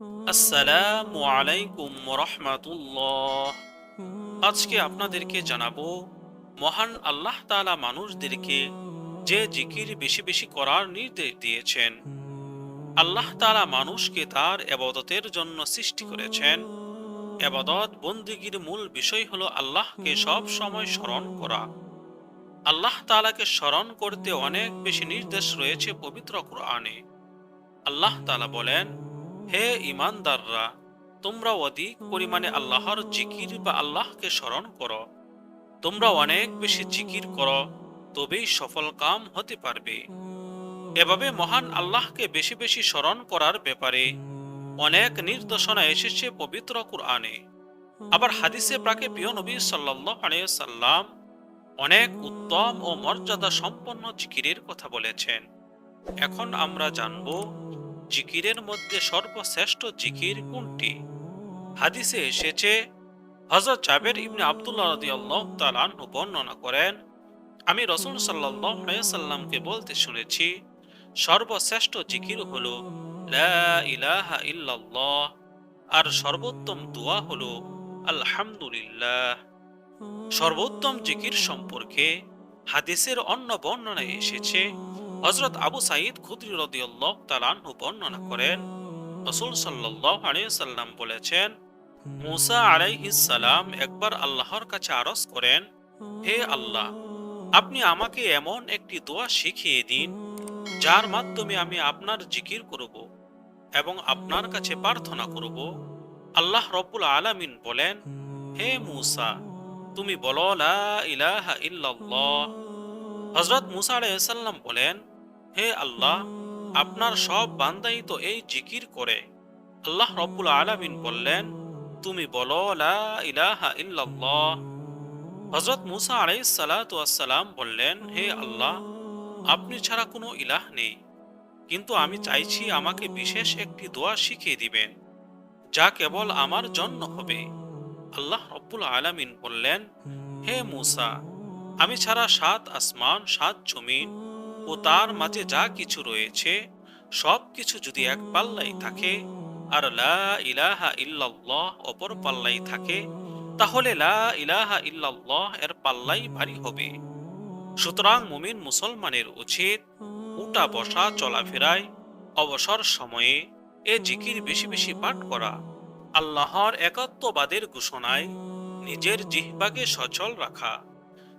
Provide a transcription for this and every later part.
আসসালামু আলাইকুম রহমাতুল্লাহ আজকে আপনাদেরকে জানাব, মহান আল্লাহ তাআলা মানুষদেরকে যে জিকির বেশি বেশি করার নির্দেশ দিয়েছেন, আল্লাহ তাআলা মানুষকে তার এবাদতের জন্য সৃষ্টি করেছেন। এবাদত বন্দিগির মূল বিষয় হলো আল্লাহকে সব সময় স্মরণ করা। আল্লাহ তাআলাকে স্মরণ করতে অনেক বেশি নির্দেশ রয়েছে পবিত্র কোরআনে। আল্লাহ তালা বলেন হে ইমানদাররা, তোমরা অধিক পরিমাণে আল্লাহর জিকির বা আল্লাহকে স্মরণ করো। তোমরা অনেক বেশি জিকির করো, তবেই সফল কাম হতে পারবে। এভাবে মহান আল্লাহকে বেশি বেশি স্মরণ করার ব্যাপারে অনেক নির্দেশনা এসেছে পবিত্র কুরআনে। আবার হাদিসে প্রাকে প্রিয় নবী আলাইহি সাল্লাম অনেক উত্তম ও মর্যাদা সম্পন্ন জিকিরের কথা বলেছেন। এখন আমরা জানব জিকিরের মধ্যে সর্বশ্রেষ্ঠ জিকির কোনটি? হাদিসে এসেছে, হযরত জাবের ইবনে আব্দুল্লাহ তাআলা আনহু বর্ণনা করেন, আমি রসুল সাল্লাল্লাহু আলাইহি সাল্লামকে বলতে শুনেছি, সর্বশ্রেষ্ঠ জিকির হল ইলাহা ইল্লাল্লাহ, আর সর্বোত্তম দোয়া হল, আলহামদুলিল্লাহ। সর্বোত্তম জিকির সম্পর্কে হাদিসের অন্য বর্ণনায় এসেছে হজরত আবু সাইদ খুদরি রদিয়াল্লাহ তালানহু বর্ণনা করেন, রসুল সাল্লাহ আলাইসাল্লাম বলেছেন, মুসা সালাম একবার আল্লাহর কাছে আরজ করেন, হে আল্লাহ, আপনি আমাকে এমন একটি দোয়া শিখিয়ে দিন, যার মাধ্যমে আমি আপনার জিকির করব এবং আপনার কাছে প্রার্থনা করব। আল্লাহ রব্বুল আলামিন বলেন, হে মুসা, তুমি বলো, লা ইলাহা ইল্লাল্লাহ হজরত মুসা আলাইসাল্লাম বলেন, হে আল্লাহ, আপনার সব বান্দাই তো এই জিকির করে। আল্লাহ রব্বুল আলামিন বললেন, তুমি বলো, লা ইলাহা ইল্লাল্লাহ। হজরত মুসা আলাইসালাম বললেন, হে আল্লাহ, আপনি ছাড়া কোনো ইলাহ নেই। কিন্তু আমি চাইছি আমাকে বিশেষ একটি দোয়া শিখিয়ে দিবেন, যা কেবল আমার জন্য হবে। আল্লাহ রব্বুল আলামিন বললেন, হে মুসা আমি ছাড়া সাত আসমান, সাত জমিন ও তার মাঝে যা কিছু রয়েছে, সব কিছু যদি এক পাল্লাই থাকে আর লা ইলাহা ইল্লাল্লাহ অপর পাল্লাই থাকে, তাহলে লা ইলাহা ইল্লাল্লাহ এর পাল্লাই ভারী হবে। সুতরাং মুমিন মুসলমানের উচিত উঠা বসা চলাফেরায় অবসর সময়ে এ জিকির বেশি বেশি পাঠ করা। আল্লাহর একাত্মবাদের ঘোষণায় নিজের জিহ্বাকে সচল রাখা।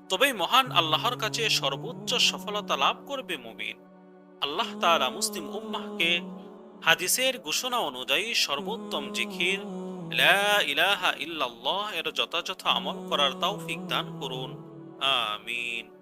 তবেই মহান আল্লাহর কাছে সর্বোচ্চ সফলতা লাভ করবে মুমিন। আল্লাহ তালা মুসলিম উম্মাহকে হাদিসের ঘোষণা অনুযায়ী সর্বোত্তম জিখির ইলাহা ইল্লাল্লাহ এর যথাযথ আমল করার তৌফিক দান করুন। আমিন।